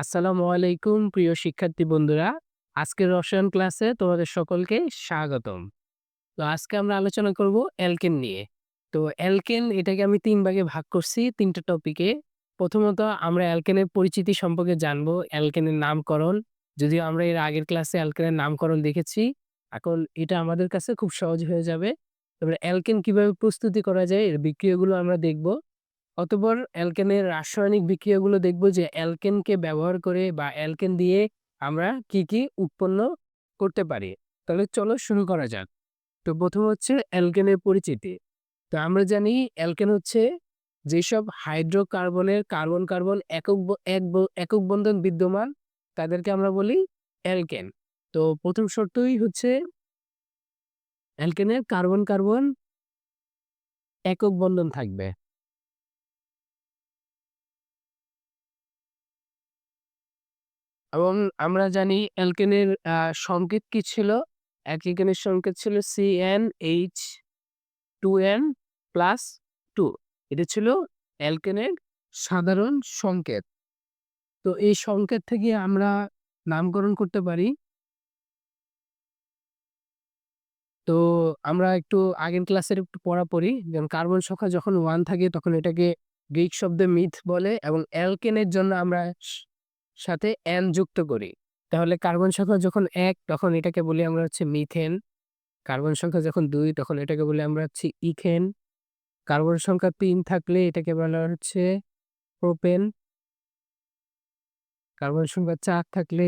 আসসালামু আলাইকুম প্রিয় শিক্ষার্থী বন্ধুরা। আজকের রসায়ন ক্লাসে তোমাদের সকলকে স্বাগতম। তো আজকে আমরা আলোচনা করব অ্যালকেন নিয়ে। তো অ্যালকেন এটাকে আমি তিন ভাগে ভাগ করছি ৩ টা টপিকে। প্রথমত আমরা অ্যালকেনের পরিচিতি সম্পর্কে জানব, অ্যালকেনের নামকরণ। যদিও আমরা এর আগের ক্লাসে অ্যালকেনের নামকরণ দেখেছি। এখন এটা আমাদের কাছে খুব সহজ হয়ে যাবে। তারপরে অ্যালকেন কীভাবে প্রস্তুতি করা যায় এর বিক্রিয়াগুলো আমরা দেখব। অতঃপর অ্যালকেনের রাসায়নিক বিক্রিয়াগুলো দেখব যে অ্যালকেনকে ব্যবহার করে বা অ্যালকেন দিয়ে আমরা কি, কি উৎপন্ন করতে পারি। তাহলে চলো শুরু করা যাক। তো প্রথম হচ্ছে অ্যালকেনের পরিচিতি। তো আমরা জানি অ্যালকেন হচ্ছে যেসব হাইড্রোকার্বনের কার্বন-কার্বন একক এক ব একক বন্ধন বিদ্যমান তাদেরকে আমরা বলি অ্যালকেন। তো প্রথম শর্তই হচ্ছে অ্যালকেনের কার্বন-কার্বন একক বন্ধন থাকবে। এবং আমরা জানি অ্যালকেনের সংকেত কি ছিল? অ্যালকেনের সংকেত ছিল CnH2n+2 এটা ছিল অ্যালকেনের সাধারণ সংকেত। তো এই সংকেত থেকে আমরা নামকরণ করতে পারি তো আমরা একটু আগের ক্লাসের একটু পড়া পড়ি। যেমন কার্বন সংখ্যা যখন ওয়ান থাকে তখন এটাকে গ্রিক শব্দে মিথ বলে এবং অ্যালকেনের জন্য আমরা স সাথে n যুক্ত করি। তাহলে কার্বন সংখ্যা যখন এক, তখন এটাকে বলি আমরা হচ্ছে মিথেন। কার্বন সংখ্যা যখন দুই, তখন এটাকে বলি আমরা হচ্ছে ইথেন। কার্বন সংখ্যা ৩ থাকলে এটাকে বলা হচ্ছে প্রোপেন। কার্বন সংখ্যা ৪ থাকলে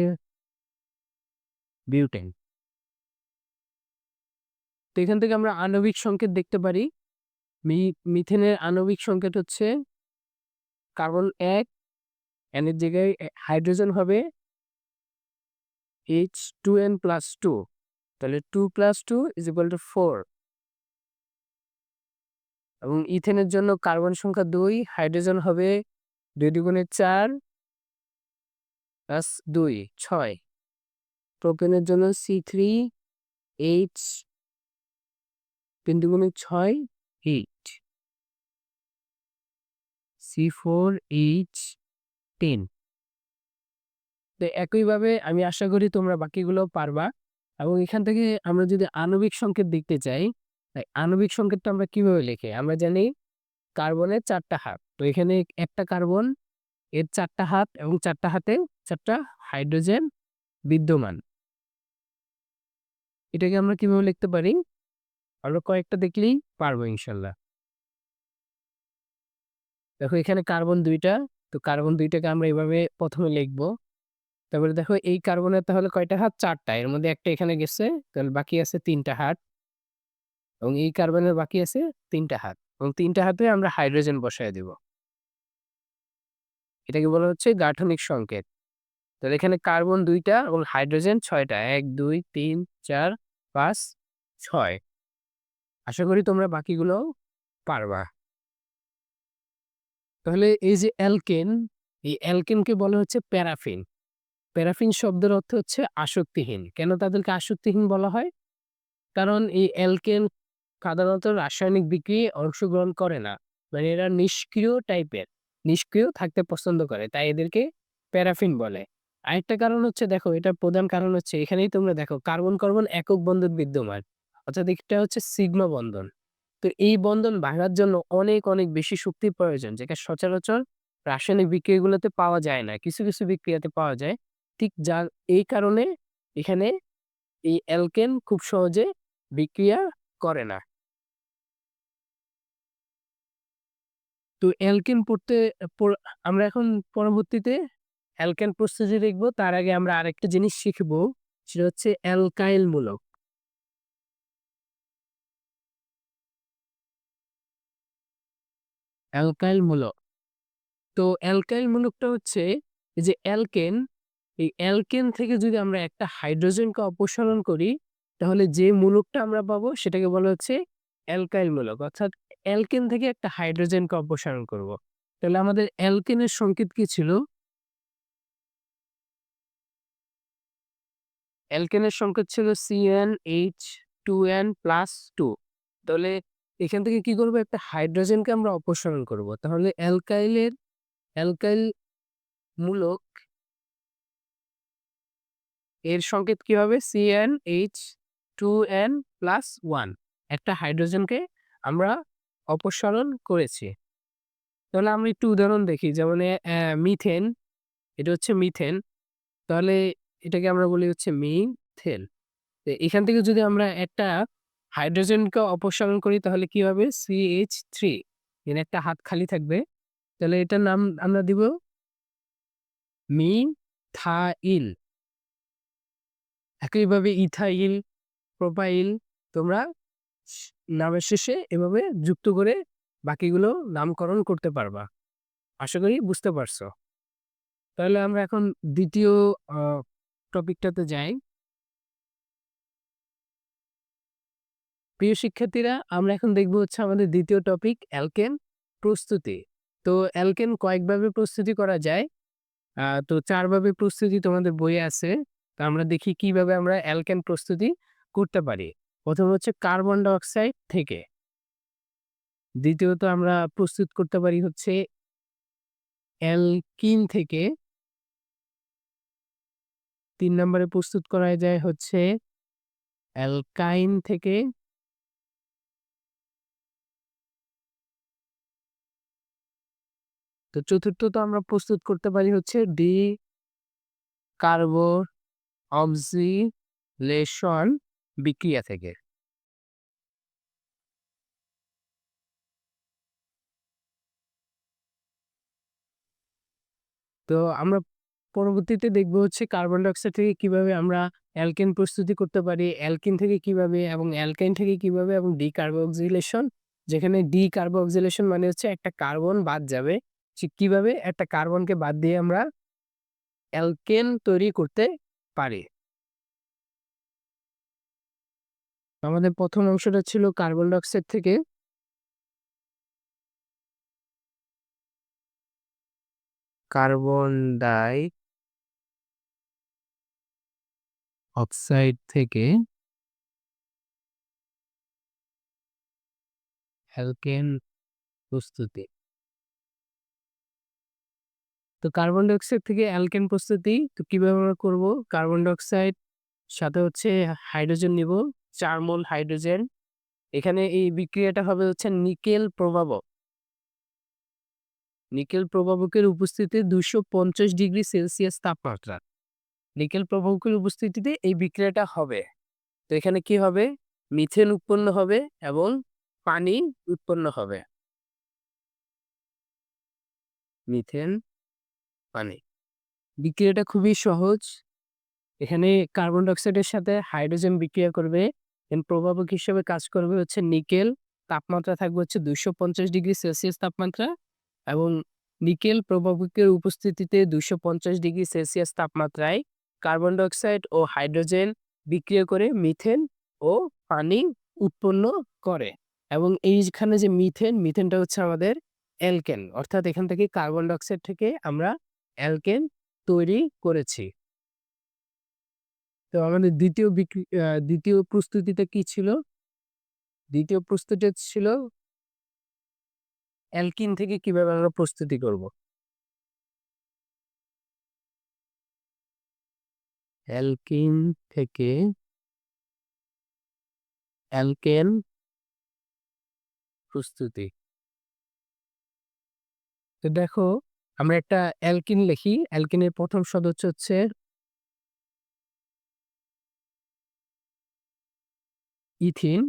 বিউটেন। তো এখান থেকে আমরা আণবিক সংকেত দেখতে পারি। মিথেনের আণবিক সংকেত হচ্ছে কার্বন ১ n এর জায়গায় হাইড্রোজেন হবে H2n+2 তাহলে 2 + 2 = 4 এবং ইথেনের জন্য কার্বন সংখ্যা ২, হাইড্রোজেন হবে ২ দুগুণে ৪ প্লাস ২ ৬ প্রোপেনের জন্য C3H ৩ দুগুণে ৬ 8 C4H10 তো একইভাবে আমি আশা করি তোমরা বাকিগুলো পারবা এবং এখান থেকে আমরা যদি আণবিক সংকেত দেখতে চাই, তাই আণবিক সংকেতটা আমরা কীভাবে লিখি? আমরা জানি কার্বনের চারটা হাত। তো এখানে একটা কার্বন এর চারটা হাত এবং চারটা হাতে চারটা হাইড্রোজেন বিদ্যমান। এটাকে আমরা কীভাবে লিখতে পারি? আমরা কয়েকটা দেখলেই পারব ইনশাল্লাহ। দেখো এখানে কার্বন ২ টা। তো কার্বন দুইটাকে আমরা এভাবে ১ম এ লিখব। তারপরে দেখো এই কার্বনের তাহলে কয়টা হাত? চারটা এর মধ্যে একটা এখানে গেছে। তাহলে বাকি আছে তিনটা হাত। এবং এই কার্বনের বাকি আছে তিনটা হাত। এবং ৩ টা হাতে আমরা হাইড্রোজেন বসায় দিব। এটাকে বলা হচ্ছে গাঠনিক সংকেত। তাহলে এখানে কার্বন ২ টা এবং হাইড্রোজেন ছয়টা এক, দুই, তিন, চার, পাঁচ, ছয় আশা করি তোমরা বাকিগুলোও পারবা। তাহলে এই যে অ্যালকেন, এই অ্যালকেনকে বলা হচ্ছে প্যারাফিন। প্যারাফিন শব্দের অর্থ হচ্ছে আসক্তিহীন। কেন তাদেরকে আসক্তিহীন বলা হয়? কারণ এই অ্যালকেন সাধারণত রাসায়নিক বিক্রিয়ায় অংশগ্রহণ করে না। মানে এরা নিষ্ক্রিয় টাইপের। নিষ্ক্রিয় থাকতে পছন্দ করে। তাই এদেরকে প্যারাফিন বলে। আরেকটা কারণ হচ্ছে দেখো এটার প্রধান কারণ হচ্ছে এখানেই তোমরা দেখো কার্বন-কার্বন একক বন্ধন বিদ্যমান। অর্থাৎ এটা হচ্ছে সিগমা বন্ধন। তো এই বন্ধন ভাঙার জন্য অনেক, অনেক বেশি শক্তির প্রয়োজন যেটা সচরাচর রাসায়নিক বিক্রিয়াগুলোতে পাওয়া যায় না। কিছু, কিছু বিক্রিয়াতে পাওয়া যায়। ঠিক যার এই কারণে এখানে এই অ্যালকেন খুব সহজে বিক্রিয়া করে না। তো অ্যালকেন পড়তে আমরা এখন পরবর্তীতে অ্যালকেন প্রস্তুতি দেখব তার আগে আমরা আরেকটা জিনিস শিখব সেটা হচ্ছে অ্যালকাইল মূলক। অ্যালকাইল মূলক। তো অ্যালকাইল মূলকটা হচ্ছে যে অ্যালকেন, এই অ্যালকেন থেকে যদি আমরা একটা হাইড্রোজেনকে অপসারণ করি, তাহলে যে মূলকটা আমরা পাবো সেটাকে বলা হচ্ছে অ্যালকাইল মূলক। অর্থাৎ অ্যালকেন থেকে একটা হাইড্রোজেনকে অপসারণ করব। তাহলে আমাদের অ্যালকেনের সংকেত কি ছিল? অ্যালকেনের সংকেত ছিল CnH2n+2 তাহলে এখান থেকে কি করব? একটা হাইড্রোজেনকে আমরা অপসারণ করব। তাহলে অ্যালকাইলের, অ্যালকাইল মূলক এর সংকেত কি হবে? C N H two N plus one একটা হাইড্রোজেনকে আমরা অপসারণ করেছি। তাহলে আমরা একটু উদাহরণ দেখি। যেমন মিথেন, এটা হচ্ছে মিথেন। তাহলে এটাকে আমরা বলি হচ্ছে মিথেন। এখান থেকে যদি আমরা একটা হাইড্রোজেনকে অপসারণ করি তাহলে কি হবে? সিএইচ থ্রি এখানে একটা হাত খালি থাকবে। তাহলে এটার নাম আমরা দিব মিথাইল। একইভাবে ইথাইল, প্রোপাইল তোমরা স- নামের শেষে এভাবে যুক্ত করে বাকিগুলো নামকরণ করতে পারবা। আশা করি বুঝতে পারছ। তাহলে আমরা এখন দ্বিতীয় টপিকটাতে যাই। প্রিয় শিক্ষার্থীরা, আমরা এখন দেখব হচ্ছে আমাদের দ্বিতীয় টপিক অ্যালকেন প্রস্তুতি। তো অ্যালকেন কয়েকভাবে প্রস্তুতি করা যায়। তো চারভাবে প্রস্তুতি তোমাদের বইয়ে আছে। তো আমরা দেখি কীভাবে আমরা অ্যালকেন প্রস্তুতি করতে পারি। প্রথম হচ্ছে কার্বন ডাইঅক্সাইড থেকে। দ্বিতীয়ত আমরা প্রস্তুত করতে পারি হচ্ছে অ্যালকিন থেকে। তিন নম্বরে প্রস্তুত করা যায় হচ্ছে অ্যালকাইন থেকে। তো চতুর্থত আমরা প্রস্তুত করতে পারি হচ্ছে ডি কার্বো অক্সিলেশন বিক্রিয়া থেকে। তো আমরা পরবর্তীতে দেখব হচ্ছে কার্বন ডাইঅক্সাইড থেকে কীভাবে আমরা অ্যালকেন প্রস্তুতি করতে পারি, অ্যালকিন থেকে কীভাবে এবং অ্যালকাইন থেকে কীভাবে এবং ডি কার্বোক্সিলেশন যেখানে ডি কার্বোক্সিলেশন মানে হচ্ছে একটা কার্বন বাদ যাবে। কীভাবে একটা কার্বনকে বাদ দিয়ে আমরা অ্যালকেন তৈরি করতে পারি। আমাদের প্রথম অংশটা ছিল কার্বন ডাইঅক্সাইড থেকে। কার্বন ডাই অক্সাইড থেকে অ্যালকেন প্রস্তুতি। তো কার্বন ডাইঅক্সাইড থেকে অ্যালকেন প্রস্তুতি, তো কীভাবে আমরা করব? কার্বন ডাইঅক্সাইড, সাথে হচ্ছে হাইড্রোজেন নিব চার মোল হাইড্রোজেন। এখানে এই বিক্রিয়াটা হবে হচ্ছে নিকেল প্রভাবক নিকেল প্রভাবকের উপস্থিতিতে দুশো পঞ্চাশ ডিগ্রি সেলসিয়াস তাপমাত্রা। নিকেল প্রভাবকের উপস্থিতিতে এই বিক্রিয়াটা হবে। তো এখানে কি হবে? মিথেন উৎপন্ন হবে এবং পানি উৎপন্ন হবে। মিথেন পানি। বিক্রিয়াটা খুবই সহজ। এখানে কার্বন ডাইঅক্সাইডের সাথে হাইড্রোজেন বিক্রিয়া করবে। প্রভাবক হিসেবে কাজ করবে হচ্ছে নিকেল। তাপমাত্রা থাকবে হচ্ছে দুশো পঞ্চাশ ডিগ্রি সেলসিয়াস তাপমাত্রা এবং নিকেল প্রভাবকের উপস্থিতিতে দুশো পঞ্চাশ ডিগ্রি সেলসিয়াস তাপমাত্রায় কার্বন ডাইঅক্সাইড ও হাইড্রোজেন বিক্রিয়া করে মিথেন ও পানি উৎপন্ন করে। এবং এইখানে যে মিথেন, মিথেনটা হচ্ছে আমাদের অ্যালকেন। অর্থাৎ এখান থেকে কার্বন ডাইঅক্সাইড থেকে আমরা অ্যালকেন তৈরি করেছি। তো আমাদের দ্বিতীয় বিক্রি দ্বিতীয় প্রস্তুতিটা কি ছিল? দ্বিতীয় প্রস্তুতি ছিল অ্যালকিন থেকে কীভাবে আমরা প্রস্তুতি করব? অ্যালকিন থেকে অ্যালকেন প্রস্তুতি। তো দেখো আমরা একটা অ্যালকিন লিখি। অ্যালকিনের প্রথম সদস্য হচ্ছে ইথিন।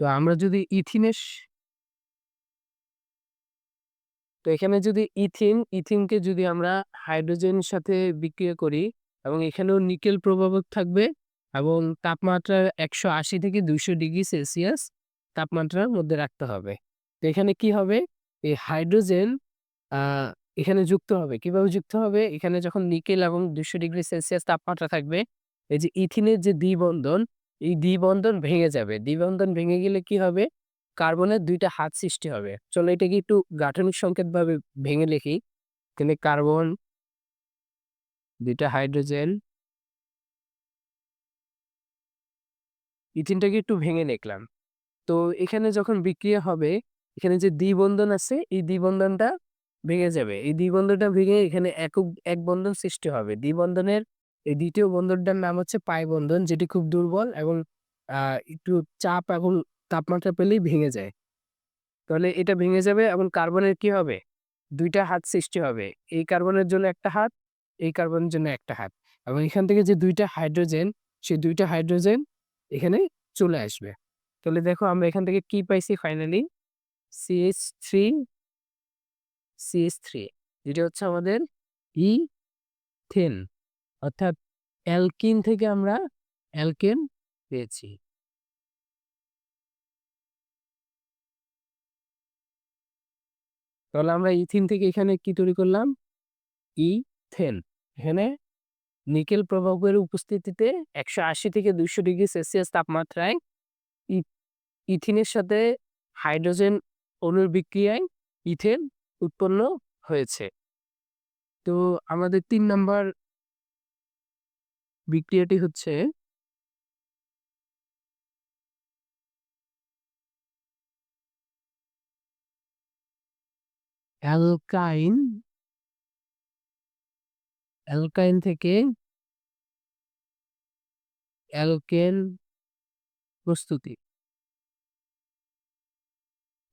তো আমরা যদি ইথিনের তো এখানে যদি ইথিন, ইথিনকে যদি আমরা হাইড্রোজেনের সাথে বিক্রিয়া করি এবং এখানেও নিকেল প্রভাবক থাকবে এবং তাপমাত্রা একশো আশি থেকে দুইশো ডিগ্রি সেলসিয়াস তাপমাত্রার মধ্যে রাখতে হবে। তো এখানে কি হবে? এই হাইড্রোজেন এখানে যুক্ত হবে। কীভাবে যুক্ত হবে? এখানে যখন নিকেল এবং দুশো ডিগ্রি সেলসিয়াস তাপমাত্রা থাকবে, এই যে ইথিনের যে দ্বিবন্ধন, এই দ্বিবন্ধন ভেঙে যাবে। দ্বিবন্ধন ভেঙে গেলে কি হবে? কার্বনের দুইটা হাত সৃষ্টি হবে। চলো এটাকে একটু গাঠনিক সংকেত ভাবে ভেঙে লিখি। এখানে কার্বন, দুইটা হাইড্রোজেন ইথিনটাকে একটু ভেঙে লিখলাম। তো এখানে যখন বিক্রিয়া হবে এখানে যে দ্বিবন্ধন আছে এই দ্বিবন্ধনটা ভেঙে যাবে। এই দ্বিবন্ধনটা ভেঙে এখানে একক এক বন্ধন সৃষ্টি হবে। দ্বিবন্ধনের এই দ্বিতীয় বন্ধনটার নাম হচ্ছে পাই বন্ধন যেটি খুব দুর্বল এবং একটু চাপ এবং তাপমাত্রা পেলেই ভেঙে যায়। তাহলে এটা ভেঙে যাবে এবং কার্বনের কি হবে? দুইটা হাত সৃষ্টি হবে। এই কার্বনের জন্য একটা হাত, এই কার্বনের জন্য একটা হাত। এবং এখান থেকে যে দুইটা হাইড্রোজেন, সেই দুইটা হাইড্রোজেন এখানে চলে আসবে। তাহলে দেখো আমরা এখান থেকে কি পাইছি ফাইনালি? CH3 CH3 যেটা হচ্ছে আমাদের ই থেন অর্থাৎ অ্যালকিন থেকে আমরা অ্যালকেন পেয়েছি। তাহলে আমরা ইথিন থেকে এখানে কি তৈরি করলাম? ইথেন। এখানে নিকেল প্রভাবের উপস্থিতিতে ১৮০ থেকে ২০০ ডিগ্রি সেলসিয়াস তাপমাত্রায় ইথিনের সাথে হাইড্রোজেন অণুর বিক্রিয়ায় ইথেন উৎপন্ন হয়েছে। তো আমাদের তিন নাম্বার বিক্রিয়াটি হচ্ছে অ্যালকাইন অ্যালকাইন থেকে অ্যালকেন প্রস্তুতি।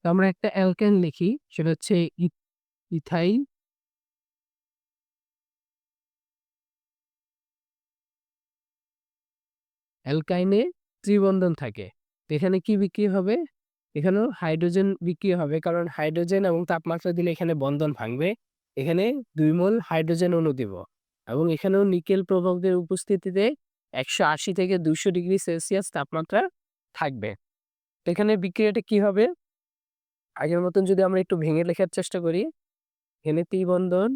তো আমরা একটা অ্যালকেন লিখি, সেটা হচ্ছে ইথাইল অ্যালকাইনে ত্রিবন্ধন থাকে। এখানে কি বিক্রি হবে? এখানেও হাইড্রোজেন বিক্রি হবে, কারণ হাইড্রোজেন এবং তাপমাত্রা দিলে এখানে বন্ধন ভাঙবে। এখানে দুই মোল হাইড্রোজেন অণু দিব এবং এখানেও নিকেল প্রভাবদের উপস্থিতিতে ১৮০ থেকে ২০০ ডিগ্রি সেলসিয়াস তাপমাত্রা থাকবে। এখানে বিক্রিয়াটা কি হবে? আগের মতন যদি আমরা একটু ভেঙে লেখার চেষ্টা করি, এখানে ত্রিবন্ধন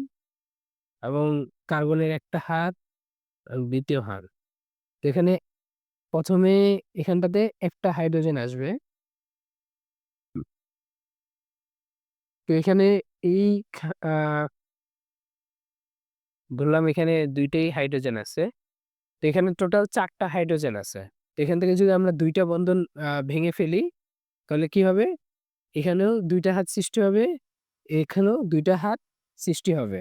এবং কার্বনের একটা হাত এবং ২য় হাত। তো এখানে প্রথমে এখানটাতে একটা হাইড্রোজেন আসবে। তো এখানে এই ধরলাম এখানে দুইটাই হাইড্রোজেন আছে। তো এখানে টোটাল চারটা হাইড্রোজেন আছে। এখান থেকে যদি আমরা দুইটা বন্ধন ভেঙে ফেলি, তাহলে কি হবে? এখানেও দুইটা হাত সৃষ্টি হবে, এখানেও দুইটা হাত সৃষ্টি হবে।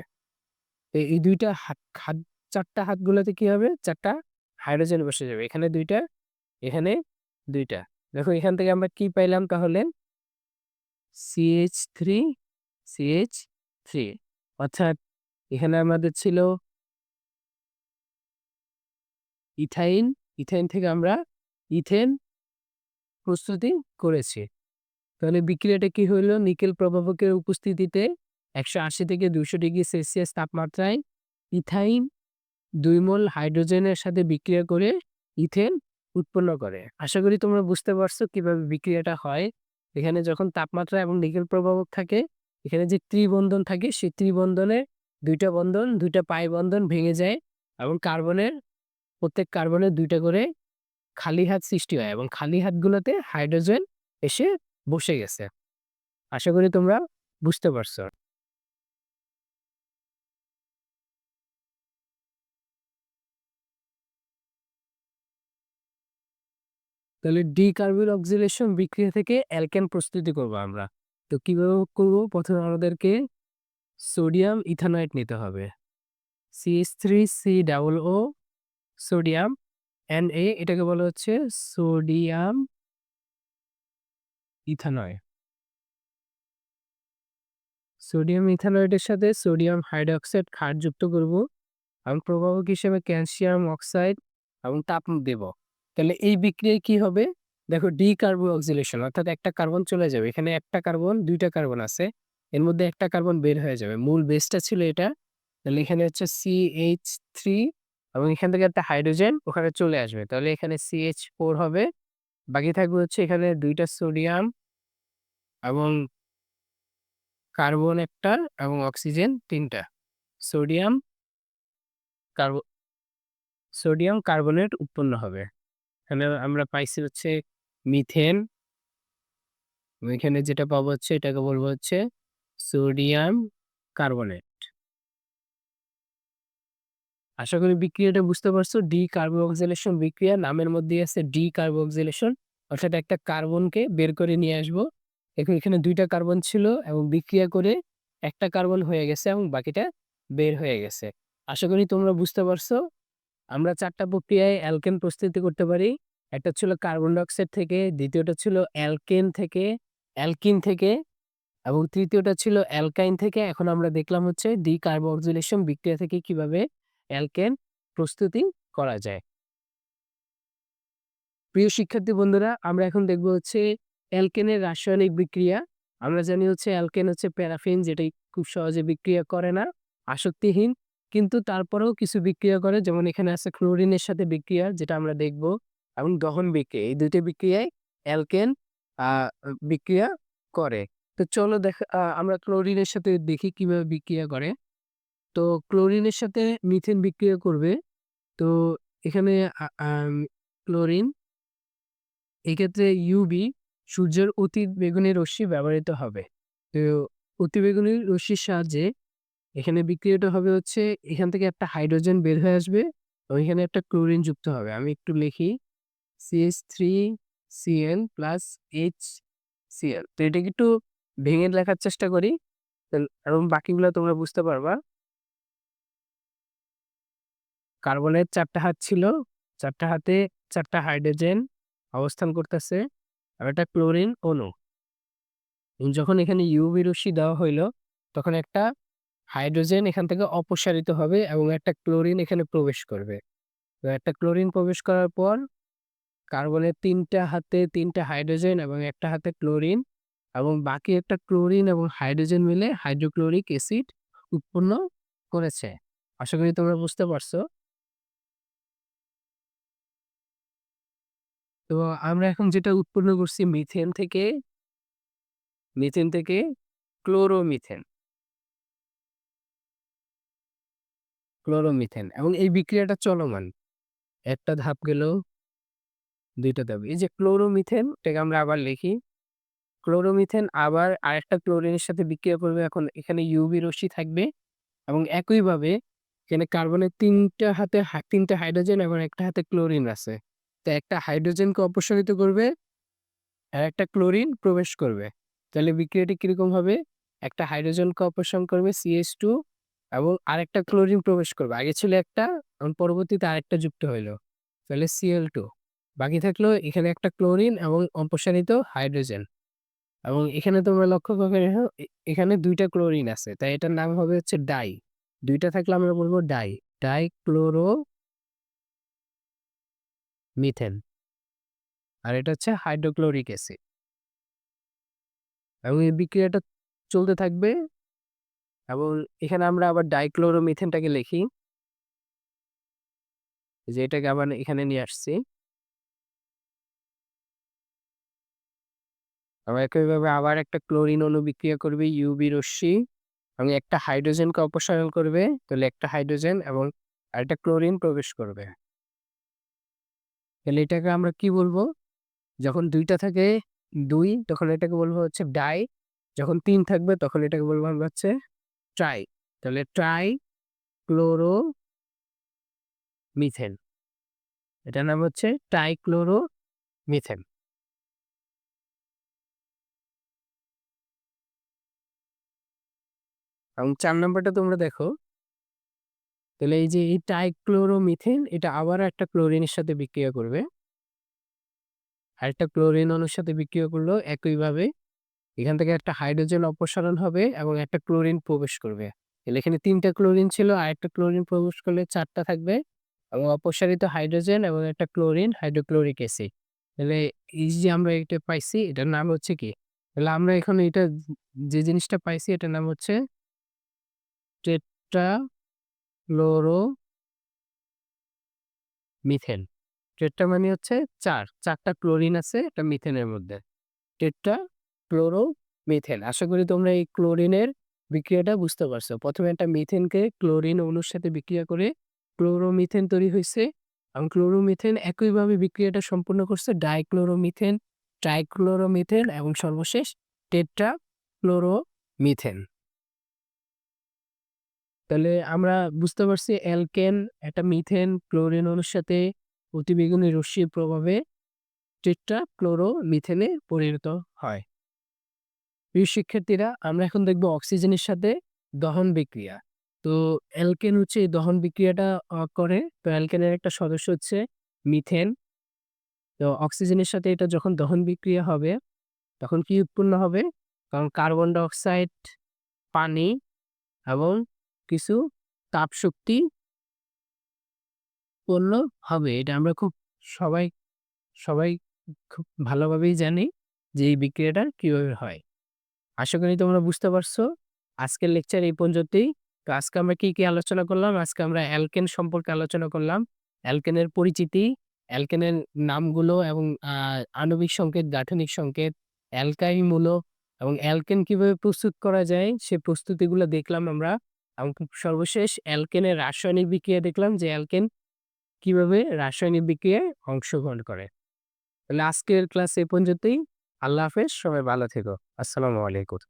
এই দুইটা হাত হাত চারটা হাতগুলোতে কি হবে? চারটা হাইড্রোজেন বসে যাবে। এখানে দুইটা এখানে দুইটা দেখো এখান থেকে আমরা কি পাইলাম তাহলে? CH3 CH3 অর্থাৎ এখানে আমাদের ছিল ইথাইন, ইথাইন থেকে আমরা ইথেন প্রস্তুতি করেছি। তাহলে বিক্রিয়াটা কি হইল? নিকেল প্রভাবকের উপস্থিতিতে ১৮০ থেকে ২০০ ডিগ্রি সেলসিয়াস তাপমাত্রায় ইথাইন ২ মোল হাইড্রোজেনের সাথে বিক্রিয়া করে ইথেন উৎপন্ন করে। আশা করি তোমরা বুঝতে পারছ কীভাবে বিক্রিয়াটা হয়। এখানে যখন তাপমাত্রা এবং নিকেল প্রভাবক থাকে, এখানে যে ত্রিবন্ধন থাকে সেই ত্রিবন্ধনে দুইটা বন্ধন, ২ টা পাই বন্ধন ভেঙে যায় এবং কার্বনের প্রত্যেক কার্বনের দুইটা করে খালি হাত সৃষ্টি হয় এবং খালি হাতগুলোতে হাইড্রোজেন এসে বসে গেছে। আশা করি তোমরা বুঝতে পারছ। তাহলে ডিকার্বক্সিলেশন বিক্রিয়া থেকে অ্যালকেন প্রস্তুতি করব আমরা। তো কীভাবে করব? প্রথমে আমাদেরকে সোডিয়াম ইথানয়েড নিতে হবে। CH3COO সোডিয়াম এন এ এটাকে বলা হচ্ছে সোডিয়াম ইথানয়। সোডিয়াম ইথানয়েডের সাথে সোডিয়াম হাইড্রোক্সাইড ক্ষার যুক্ত করব এবং প্রভাবক হিসেবে ক্যালসিয়াম অক্সাইড এবং তাপ দেব। তাহলে এই বিক্রিয়ায় কি হবে? দেখো ডি কার্বো ডিকার্বক্সিলেশন অর্থাৎ একটা কার্বন চলে যাবে। এখানে একটা কার্বন, দুইটা কার্বন আছে। এর মধ্যে একটা কার্বন বের হয়ে যাবে। মূল বেসটা ছিল এটা। তাহলে এখানে হচ্ছে সি এইচ থ্রি এবং এখান থেকে একটা হাইড্রোজেন ওখানে চলে আসবে। তাহলে এখানে সি এইচ ফোর হবে। বাকি থাকবে হচ্ছে এখানে দুইটা সোডিয়াম এবং কার্বন একটা এবং অক্সিজেন তিনটা সোডিয়াম কার্ব, সোডিয়াম কার্বনেট উৎপন্ন হবে। এখানে আমরা পাইছি হচ্ছে মিথেন। এখানে যেটা পাবো হচ্ছে, এটাকে বলব হচ্ছে সোডিয়াম কার্বনেট। আশা করি বিক্রিয়াটা বুঝতে পারছ। ডিকার্বক্সিলেশন বিক্রিয়া নামের মধ্যেই আছে ডি ডিকার্বক্সিলেশন অর্থাৎ একটা কার্বনকে বের করে নিয়ে আসব। দেখো এখানে দুইটা কার্বন ছিল এবং বিক্রিয়া করে একটা কার্বন হয়ে গেছে এবং বাকিটা বের হয়ে গেছে। আশা করি তোমরা বুঝতে পারছ। আমরা চারটা প্রক্রিয়ায় অ্যালকেন প্রস্তুতি করতে পারি। একটা ছিল কার্বন ডাইঅক্সাইড থেকে, দ্বিতীয়টা ছিল অ্যালকেন থেকে, অ্যালকিন থেকে এবং তৃতীয়টা ছিল অ্যালকাইন থেকে। এখন আমরা দেখলাম হচ্ছে ডি ডিকার্বক্সিলেশন বিক্রিয়া থেকে কীভাবে অ্যালকেন প্রস্তুতি করা যায়। প্রিয় শিক্ষার্থী বন্ধুরা, আমরা এখন দেখব হচ্ছে অ্যালকেনের রাসায়নিক বিক্রিয়া। আমরা জানি হচ্ছে অ্যালকেন হচ্ছে প্যারাফিন যেটাই খুব সহজে বিক্রিয়া করে না, আসক্তিহীন। কিন্তু তারপরেও কিছু বিক্রিয়া করে যেমন এখানে আছে ক্লোরিনের সাথে বিক্রিয়া যেটা আমরা দেখব এবং দহন বিক্রিয়া। এই ২ টি বিক্রিয়ায় অ্যালকেন বিক্রিয়া করে। তো চলো দেখ আমরা ক্লোরিনের সাথে দেখি কীভাবে বিক্রিয়া করে। তো ক্লোরিনের সাথে মিথেন বিক্রিয়া করবে। তো এখানে ক্লোরিন এক্ষেত্রে ইউভি সূর্যের অতি বেগুনি রশ্মি ব্যবহৃত হবে। তো অতিবেগুনি রশ্মির সাহায্যে এখানে বিক্রিয়াটা হবে হচ্ছে এখান থেকে একটা হাইড্রোজেন বের হয়ে আসবে এবং এখানে একটা ক্লোরিন যুক্ত হবে। আমি একটু লিখি CS three CH3Cl plus HCl তো এটাকে একটু ভেঙে লেখার চেষ্টা করি এবং বাকিগুলা তোমরা বুঝতে পারবা। কার্বনের ৪ টা হাত ছিল। ৪ টা হাতে ৪ টা হাইড্রোজেন অবস্থান করতেছে আর একটা ক্লোরিন। এবং যখন এখানে ইউভি রশ্মি দেওয়া হইল, তখন একটা হাইড্রোজেন এখান থেকে অপসারিত হবে এবং একটা ক্লোরিন এখানে প্রবেশ করবে। তো একটা ক্লোরিন প্রবেশ করার পর কার্বনের ৩ টা হাতে ৩ টা হাইড্রোজেন এবং একটা হাতে ক্লোরিন এবং বাকি একটা ক্লোরিন এবং হাইড্রোজেন মিলে হাইড্রোক্লোরিক অ্যাসিড উৎপন্ন করেছে। আশা করি তোমরা বুঝতে পারছ। তো আমরা এখন যেটা উৎপন্ন করছি মিথেন থেকে মিথেন থেকে ক্লোরোমিথেন। ক্লোরোমিথেন এবং এই বিক্রিয়াটা চলমান। একটা ধাপ গেল ২ টা ধাপ। এই যে ক্লোরোমিথেন এটাকে আমরা আবার লিখি। ক্লোরোমিথেন আবার আরেকটা ক্লোরিনের সাথে বিক্রিয়া করবে। এখন এখানে ইউভি রশ্মি থাকবে এবং একইভাবে এখানে কার্বনের ৩ টা হাতে হা ৩ টা হাইড্রোজেন এবং একটা হাতে ক্লোরিন আছে। তো একটা হাইড্রোজেনকে অপসারিত করবে আর একটা ক্লোরিন প্রবেশ করবে। তাহলে বিক্রিয়াটি কীরকম হবে? একটা হাইড্রোজেনকে অপসারণ করবে CH2 এবং আরেকটা ক্লোরিন প্রবেশ করবে। আগে ছিল একটা এবং পরবর্তীতে আরেকটা যুক্ত হইল। তাহলে সিএল টু বাকি থাকল এখানে একটা ক্লোরিন এবং অপসারিত হাইড্রোজেন। এবং এখানে তোমরা লক্ষ্য করে দেখো এ, এখানে দুইটা ক্লোরিন আছে। তাই এটার নাম হবে হচ্ছে ডাই। দুইটা থাকলে আমরা বলব ডাই। Dichloro methane. আর এটা হচ্ছে হাইড্রোক্লোরিক অ্যাসিড। এবং এই বিক্রিয়াটা চলতে থাকবে এবং এখানে আমরা আবার ডাইক্লোরোমিথেনটাকে লিখি। যে এটাকে আবার এখানে নিয়ে আসছি। এবং একইভাবে আবার একটা ক্লোরিন অণু বিক্রিয়া করবে ইউবি রশ্মি এবং একটা হাইড্রোজেনকে অপসারণ করবে। তাহলে একটা হাইড্রোজেন এবং আরেকটা ক্লোরিন প্রবেশ করবে। তাহলে এটাকে আমরা কি বলব? যখন দুইটা থাকে দুই, তখন এটাকে বলব হচ্ছে ডাই। যখন তিন থাকবে, তখন এটাকে বলব আমরা হচ্ছে ট্রাই। তাহলে ট্রাই ক্লোরো মিথেন। এটার নাম হচ্ছে ট্রাইক্লোরো মিথেন। এবং চার নাম্বারটা তোমরা দেখো। তাহলে এই যে এই ট্রাইক্লোরোমিথেন এটা আবার একটা ক্লোরিনের সাথে বিক্রিয়া করবে। আর একটা ক্লোরিন অণুর সাথে বিক্রিয়া করল একইভাবে। এখান থেকে একটা হাইড্রোজেন অপসারণ হবে এবং একটা ক্লোরিন প্রবেশ করবে। তাহলে এখানে তিনটা ক্লোরিন ছিল, আর একটা ক্লোরিন প্রবেশ করলে চারটা থাকবে এবং অপসারিত হাইড্রোজেন এবং একটা ক্লোরিন হাইড্রোক্লোরিক অ্যাসিড। তাহলে এই যে আমরা এটা পাইছি, এটার নাম হচ্ছে কি? তাহলে আমরা এখন এটা যে জিনিসটা পাইছি, এটার নাম হচ্ছে টেট্রা ক্লোরো মিথেন। টেট্রা মানে হচ্ছে চার চারটা ক্লোরিন আছে একটা মিথেনের মধ্যে। Tetra chloro methane. আশা করি তোমরা এই ক্লোরিনের বিক্রিয়াটা বুঝতে পারছ। প্রথমে একটা মিথেনকে ক্লোরিন অণুর সাথে বিক্রিয়া করে ক্লোরোমিথেন তৈরি হয়েছে এবং ক্লোরোমিথেন একইভাবে বিক্রিয়াটা সম্পূর্ণ করছে ডাইক্লোরোমিথেন, ট্রাইক্লোরোমিথেন এবং সর্বশেষ টেট্রা ক্লোরোমিথেন। তাহলে আমরা বুঝতে পারছি অ্যালকেন একটা মিথেন ক্লোরিন অণুর সাথে অতিবেগুনি রশ্মির প্রভাবে টেট্রা ক্লোরো মিথেনে পরিণত হয়। প্রিয় শিক্ষার্থীরা আমরা এখন দেখব অক্সিজেনের সাথে দহন বিক্রিয়া। তো অ্যালকেন হচ্ছে এই দহন বিক্রিয়াটা করে। তো অ্যালকেনের একটা সদস্য হচ্ছে মিথেন। তো অক্সিজেনের সাথে এটা যখন দহন বিক্রিয়া হবে, তখন কি উৎপন্ন হবে? কারণ কার্বন ডাইঅক্সাইড, পানি এবং কিছু তাপশক্তি উৎপন্ন হবে। এটা আমরা খুব সবাই সবাই খুব ভালোভাবেই জানি যে এই বিক্রিয়াটা কীভাবে হয়। আশা করি তোমরা বুঝতে পারছ। আজকের লেকচার এই পর্যন্তই। তো আজকে আমরা কি, কি আলোচনা করলাম? আজকে আমরা অ্যালকেন সম্পর্কে আলোচনা করলাম। অ্যালকেনের পরিচিতি, অ্যালকেনের নামগুলো এবং আণবিক সংকেত, গাঠনিক সংকেত, অ্যালকাইল মূলক এবং অ্যালকেন কীভাবে প্রস্তুত করা যায় সে প্রস্তুতিগুলো দেখলাম আমরা। এবং সর্বশেষ অ্যালকেনের রাসায়নিক বিক্রিয়া দেখলাম যে অ্যালকেন কীভাবে রাসায়নিক বিক্রিয়ায় অংশগ্রহণ করে। তাহলে আজকের ক্লাস এ পর্যন্তই। আল্লাহ হাফেজ। সবাই ভালো থেকো। আসসালামু আলাইকুম।